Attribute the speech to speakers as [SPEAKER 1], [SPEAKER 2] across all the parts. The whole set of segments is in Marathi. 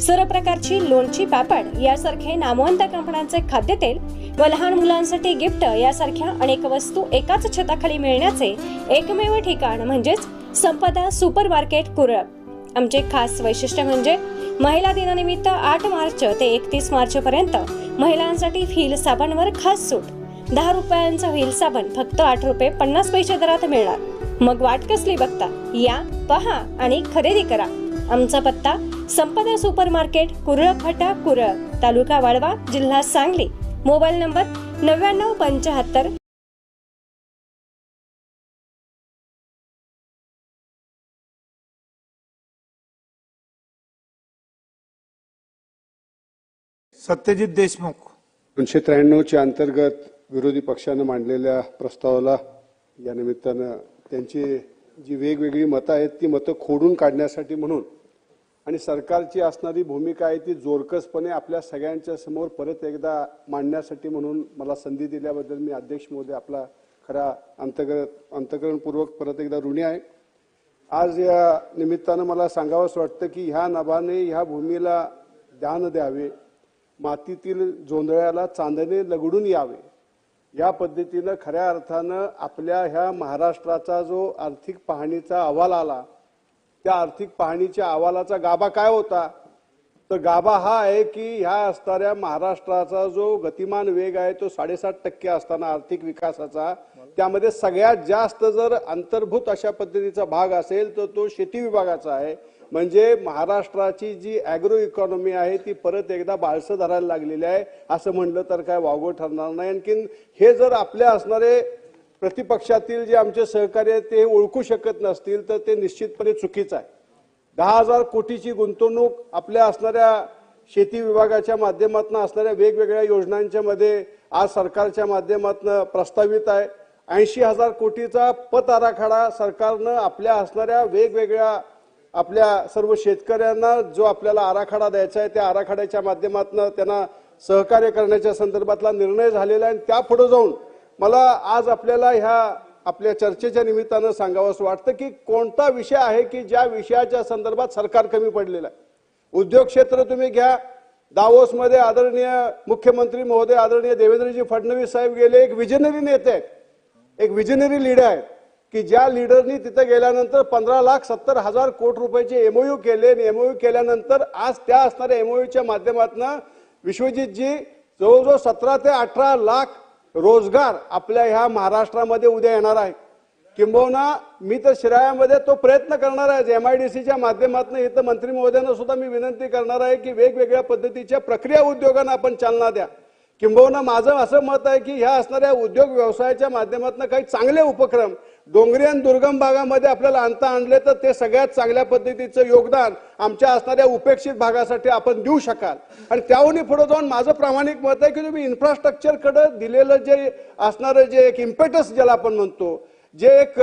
[SPEAKER 1] सर्व प्रकारची लोणची पापड यासारखे नामवंत कंपन्यांचे खाद्यतेल व लहान मुलांसाठी गिफ्ट यासारख्या अनेक वस्तू एकाच छताखाली मिळण्याचे एकमेव ठिकाण म्हणजेच संपदा सुपर मार्केट कुरळ. आमचे खास वैशिष्ट्य म्हणजे महिला दिनानिमित्त आठ मार्च ते एकतीस मार्च पर्यंत महिलांसाठी व्हील साबणवर खास सूट. दहा रुपयांचा व्हील साबण फक्त आठ रुपये पन्नास पैसे दरात मिळणार. मग वाट कसली बघता? या पहा आणि खरेदी करा. आमचा पत्ता संपदा सुपर मार्केट कुरळ फटा कुरळ तालुका वाळवा जिल्हा सांगली. मोबाईल नंबर नव्याण्णव पंच्याहत्तर
[SPEAKER 2] सत्यजित देशमुख.
[SPEAKER 3] दोनशे त्र्याण्णवच्या अंतर्गत विरोधी पक्षानं मांडलेल्या प्रस्तावाला या निमित्तानं त्यांची जी वेगवेगळी मतं आहेत ती मतं खोडून काढण्यासाठी म्हणून आणि सरकारची असणारी भूमिका आहे ती जोरकसपणे आपल्या सगळ्यांच्या समोर परत एकदा मांडण्यासाठी म्हणून मला संधी दिल्याबद्दल मी अध्यक्ष महोदय आपला खरा अंतर्गत अंतकरणपूर्वक परत एकदा ऋणी आहे. आज या निमित्तानं मला सांगावंच वाटतं की ह्या नभाने ह्या भूमीला ध्यान द्यावे मातीतील जोंधळ्याला चांदणे लगडून यावे या पद्धतीनं खऱ्या अर्थानं आपल्या ह्या महाराष्ट्राचा जो आर्थिक पाहणीचा अहवाल आला त्या आर्थिक पाहणीच्या अहवालाचा गाभा काय होता? तर गाभा हा आहे की ह्या असणाऱ्या महाराष्ट्राचा जो गतिमान वेग आहे तो साडेसात टक्के असताना आर्थिक विकासाचा त्यामध्ये सगळ्यात जास्त जर अंतर्भूत अशा पद्धतीचा भाग असेल तर तो शेती विभागाचा आहे. म्हणजे महाराष्ट्राची जी अॅग्रो इकॉनॉमी आहे ती परत एकदा बाळसं धरायला लागलेली आहे. असं म्हणलं तर काय वावगं ठरणार नाही. आणखीन हे जर आपल्या असणारे प्रतिपक्षातील जे आमचे सहकार्य ते ओळखू शकत नसतील तर ते निश्चितपणे चुकीचं आहे. दहा हजार कोटीची गुंतवणूक आपल्या असणाऱ्या शेती विभागाच्या माध्यमातून असणाऱ्या वेगवेगळ्या योजनांच्या मध्ये आज सरकारच्या माध्यमातून प्रस्तावित आहे. ऐंशी हजार कोटीचा पत आराखडा सरकारनं आपल्या असणाऱ्या वेगवेगळ्या आपल्या सर्व शेतकऱ्यांना जो आपल्याला आराखडा द्यायचा आहे त्या आराखड्याच्या माध्यमातून त्यांना सहकार्य करण्याच्या संदर्भातला निर्णय झालेला आहे आणि त्या पुढे जाऊन मला आज आपल्याला ह्या आपल्या चर्चेच्या निमित्तानं सांगावंसं वाटतं की कोणता विषय आहे की ज्या विषयाच्या संदर्भात सरकार कमी पडलेलं आहे? उद्योग क्षेत्र तुम्ही घ्या. दावोसमध्ये आदरणीय मुख्यमंत्री महोदय आदरणीय देवेंद्रजी फडणवीस साहेब गेले. एक विजनरी नेते आहेत. एक विजनरी लीडर आहेत. की ज्या लीडरनी तिथे गेल्यानंतर पंधरा लाख सत्तर हजार कोटी रुपयाचे एमओयू केले आणि एमओयू केल्यानंतर आज त्या असणाऱ्या एमओयूच्या माध्यमातून विश्वजितजी जवळजवळ सतरा ते अठरा लाख रोजगार आपल्या ह्या महाराष्ट्रामध्ये उद्या येणार आहे. किंबहुना मी तर शिरायामध्ये तो प्रयत्न करणार आहे. एम आय डी सीच्या माध्यमातून इथं मंत्री महोदयांना सुद्धा मी विनंती करणार आहे की वेगवेगळ्या पद्धतीच्या प्रक्रिया उद्योगांना आपण चालना द्या. किंबहुना माझं असं मत आहे की ह्या असणाऱ्या उद्योग व्यवसायाच्या माध्यमातून काही चांगले उपक्रम डोंगरी आणि दुर्गम भागामध्ये आपल्याला आणता आणले तर ते सगळ्यात चांगल्या पद्धतीचं योगदान आमच्या असणाऱ्या उपेक्षित भागासाठी आपण देऊ शकाल. आणि त्याहूनही पुढे जाऊन माझं प्रामाणिक मत आहे की तुम्ही इन्फ्रास्ट्रक्चरकडे दिलेलं जे असणारं जे एक इम्पेटस ज्याला आपण म्हणतो जे एक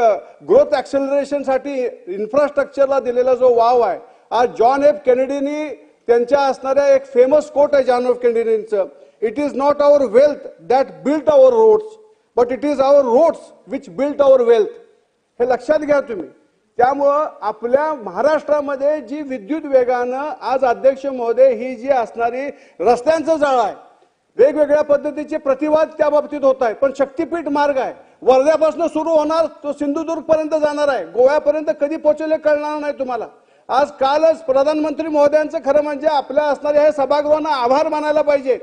[SPEAKER 3] ग्रोथ ऍक्सेलरेशनसाठी इन्फ्रास्ट्रक्चरला दिलेला जो वाव आहे आज जॉन एफ केनेडीनी त्यांच्या असणाऱ्या एक फेमस कोट आहे John F केनेडींचं it is not our wealth that built our roads but it is our roads which built our wealth हे लक्षात घ्या तुम्ही. त्यामुळं आपल्या महाराष्ट्रामध्ये जी विद्युत वेगानं आज अध्यक्ष महोदय ही जी असणारी रस्त्यांचं जाळं आहे वेगवेगळ्या पद्धतीचे प्रतिवाद त्या बाबतीत होत आहे. पण शक्तीपीठ मार्ग आहे. वर्ध्यापासून सुरू होणार तो सिंधुदुर्ग पर्यंत जाणार आहे. गोव्यापर्यंत कधी पोहोचले कळणार नाही तुम्हाला. आज कालच प्रधानमंत्री महोदयांचं खरं म्हणजे आपल्या असणाऱ्या हे सभागृहांना आभार मानायला पाहिजे.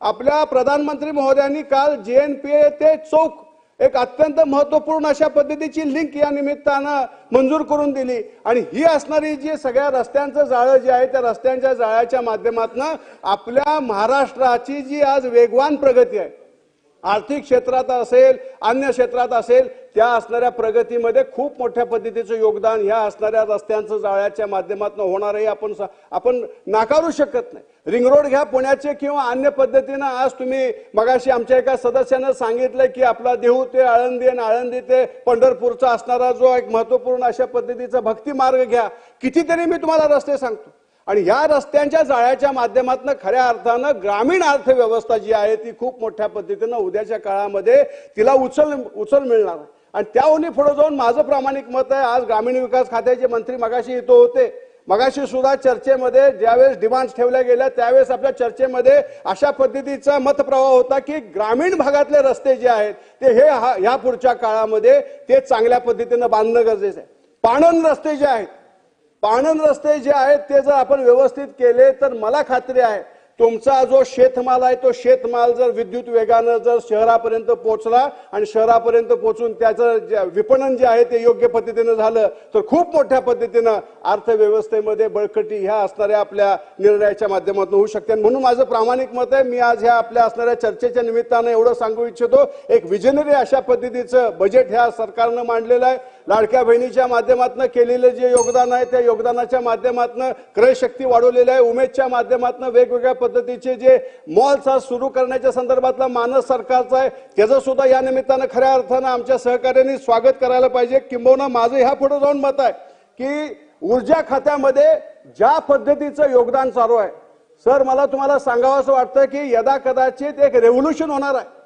[SPEAKER 3] आपल्या प्रधानमंत्री महोदयांनी काल जी एन पी ए ते चौक एक अत्यंत महत्त्वपूर्ण अशा पद्धतीची लिंक या निमित्तानं मंजूर करून दिली. आणि ही असणारी जी सगळ्या रस्त्यांचं जाळं जे आहे त्या रस्त्यांच्या जाळ्याच्या माध्यमातून आपल्या महाराष्ट्राची जी आज वेगवान प्रगती आहे. आर्थिक क्षेत्रात असेल अन्य क्षेत्रात असेल त्या असणाऱ्या प्रगतीमध्ये खूप मोठ्या पद्धतीचं योगदान ह्या असणाऱ्या रस्त्यांचं जाळ्याच्या माध्यमातून होणार आहे आपण आपण नाकारू शकत नाही. रिंग रोड घ्या पुण्याचे किंवा अन्य पद्धतीनं. आज तुम्ही मगाशी आमच्या एका सदस्यानं सांगितलं की आपला देहू ते आळंदी आणि आळंदी ते पंढरपूरचा असणारा जो एक महत्त्वपूर्ण अशा पद्धतीचा भक्ती मार्ग घ्या. कितीतरी मी तुम्हाला रस्ते सांगतो. आणि या रस्त्यांच्या जाळ्याच्या माध्यमातून खऱ्या अर्थानं ग्रामीण अर्थव्यवस्था जी आहे ती खूप मोठ्या पद्धतीनं उद्याच्या काळामध्ये तिला उचल उचल मिळणार आहे. आणि त्याहूनही पुढे जाऊन माझं प्रामाणिक मत आहे आज ग्रामीण विकास खात्याचे मंत्री मगाशी येतो होते. मगाशी सुद्धा चर्चेमध्ये ज्यावेळेस डिमांड ठेवल्या गेल्या त्यावेळेस आपल्या चर्चेमध्ये अशा पद्धतीचा मतप्रवाह होता की ग्रामीण भागातले रस्ते जे आहेत ते हे हा- ह्या पुढच्या काळामध्ये ते चांगल्या पद्धतीनं बांधणं गरजेचं आहे. पाणन रस्ते जे आहेत पाणन रस्ते जे आहेत ते जर आपण व्यवस्थित केले तर मला खात्री आहे तुमचा जो शेतमाल आहे तो शेतमाल जर विद्युत वेगानं जर शहरापर्यंत पोहोचला आणि शहरापर्यंत पोहोचून त्याचं जे विपणन जे आहे ते योग्य पद्धतीनं झालं तर खूप मोठ्या पद्धतीनं अर्थव्यवस्थेमध्ये बळकटी ह्या असणाऱ्या आपल्या निर्णयाच्या माध्यमातून होऊ शकते. आणि म्हणून माझं प्रामाणिक मत आहे मी आज ह्या आपल्या असणाऱ्या चर्चेच्या निमित्तानं एवढं सांगू इच्छितो एक विजनरी अशा पद्धतीचं बजेट ह्या सरकारनं मांडलेलं आहे. लाडक्या बहिणीच्या माध्यमातून केलेलं जे योगदान आहे त्या योगदानाच्या माध्यमातून क्रयशक्ती वाढवलेली आहे. उमेदच्या माध्यमातून वेगवेगळ्या पद्धतीचे जे मॉल्स आज सुरू करण्याच्या संदर्भातला मानस सरकारचा आहे त्याचं सुद्धा या निमित्तानं खऱ्या अर्थानं आमच्या सहकार्याने स्वागत करायला पाहिजे. किंबहुना माझं ह्या पुढे जाऊन मत आहे की ऊर्जा खात्यामध्ये ज्या पद्धतीचं योगदान चालू आहे सर मला तुम्हाला सांगावं असं वाटतं की यदा कदाचित एक रेव्होल्युशन होणार आहे.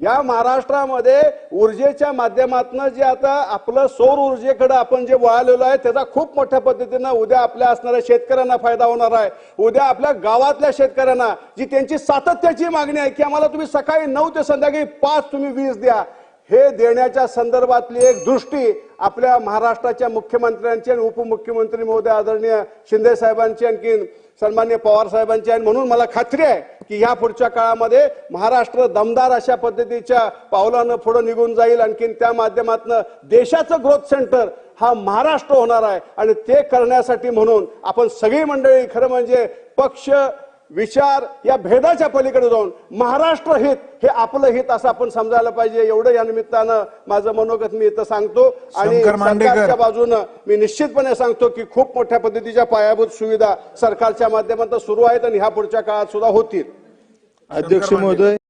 [SPEAKER 3] या महाराष्ट्रामध्ये ऊर्जेच्या माध्यमातून जे आता आपलं सौर ऊर्जेकडे आपण जे वळालेलो आहे त्याचा खूप मोठ्या पद्धतीनं उद्या आपल्या असणाऱ्या शेतकऱ्यांना फायदा होणार आहे. उद्या आपल्या गावातल्या शेतकऱ्यांना जी त्यांची सातत्याची मागणी आहे की आम्हाला तुम्ही सकाळी नऊ ते संध्याकाळी पाच तुम्ही वीज द्या हे देण्याच्या संदर्भातली एक दृष्टी आपल्या महाराष्ट्राच्या मुख्यमंत्र्यांची आणि उपमुख्यमंत्री महोदय आदरणीय शिंदे साहेबांची आणखीन सन्मान्य पवार साहेबांची आणि म्हणून मला खात्री आहे की ह्या पुढच्या काळामध्ये महाराष्ट्र दमदार अशा पद्धतीच्या पावलानं पुढे निघून जाईल. आणखीन त्या माध्यमातून देशाचं ग्रोथ सेंटर हा महाराष्ट्र होणार आहे. आणि ते करण्यासाठी म्हणून आपण सगळी मंडळी खरं म्हणजे पक्ष विचार या भेदाच्या पलीकडे जाऊन महाराष्ट्र हित हे आपलं हित असं आपण समजायला पाहिजे. एवढं या निमित्तानं माझं मनोगत मी इथं सांगतो. आणि. सरकारच्या बाजूनं मी निश्चितपणे सांगतो की खूप मोठ्या पद्धतीच्या पायाभूत सुविधा सरकारच्या माध्यमातून सुरू आहेत आणि ह्या पुढच्या काळात सुद्धा होतील.
[SPEAKER 4] अध्यक्ष महोदय.